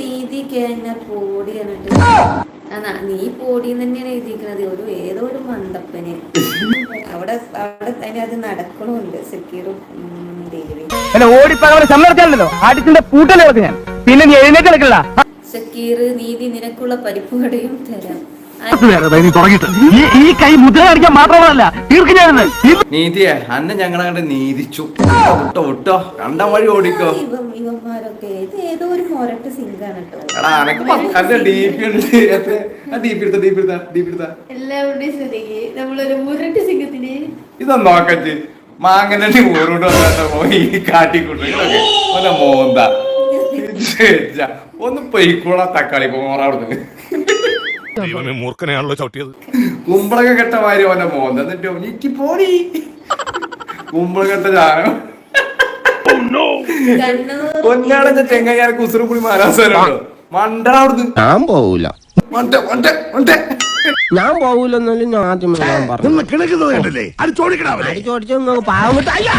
നീതിക്ക് എന്നെ പോടി എന്നിട്ട്. നീ പോടി തന്നെയാണ് എഴുതിയിരിക്കുന്നത് ഒരു ഏതോ ഒരു മണ്ടപ്പന് അവിടെ അവിടെ തന്നെ അത് നടക്കണമുണ്ട് സെക്യൂറും സമ്മർദ്ദമല്ലോ ഞാൻ. പിന്നെ നീ എഴുന്നേറ്റ് സക്കീർ നീതി നിനക്കുള്ള പരിപ്പുകടയും തരാം. ഈ ഈ കൈ മുദ്ര കാണിക്കാൻ മാത്രമല്ല തീർക്കും ഞാനെന്ന് നീതിയെ അന്നെ ഞങ്ങളങ്ങോട്ട് നീതിച്ചു. വിട്ടോ വിട്ടോ. കണ്ട വഴി ഓടിക്കോ. ഇവന്മാരൊക്കെ ഇത് ഏതോ ഒരു മൊരട്ട് സിങ്കാണ് കേട്ടോ. എടാ അനക്ക് അന്റെ ഡി പി ഉണ്ട്. എത്ര ഡി പി എടുത്ത ഡി പി എടുത്ത ഡി പി എടുത്ത. എല്ലാവരുടെയും ശ്രദ്ധയ്ക്ക് നമ്മളൊരു മുരട്ട് സിംഗത്തിന്. ഇതൊന്നും നോക്കച്ച് ഊരോട്ട് പോയി ഒന്ന് മോന്ത. ഒന്ന് പൊയ്ക്കൂടാ തക്കാളി പോറ അവിടുന്ന് ദൈവമേ മൂർഖനെയാണല്ലോ ചവിട്ടിയത്. കുമ്പളൊക്കെ കെട്ട മാതിരി അവന്റെ മോന്ത എന്നിട്ട് എനിക്ക് പോടി. കുമ്പള കെട്ട കണ്ണൂർ പൊന്നാടന്റെ ചെങ്ങയ്യാർ കുസറും കൂടി മാരാസാനുണ്ടോ മണ്ടട അവിടുന്ന്. ഞാൻ പോവൂല. മണ്ട മണ്ട മണ്ട. ഞാൻ പോവൂലെന്നല്ലേ ഞാൻ ആദ്യമേ ഞാൻ പറഞ്ഞു കിണക്കുന്നത് കണ്ടല്ലേ? അത് ചോദിക്കണം ചോദിച്ചു പാവം അയ്യോ!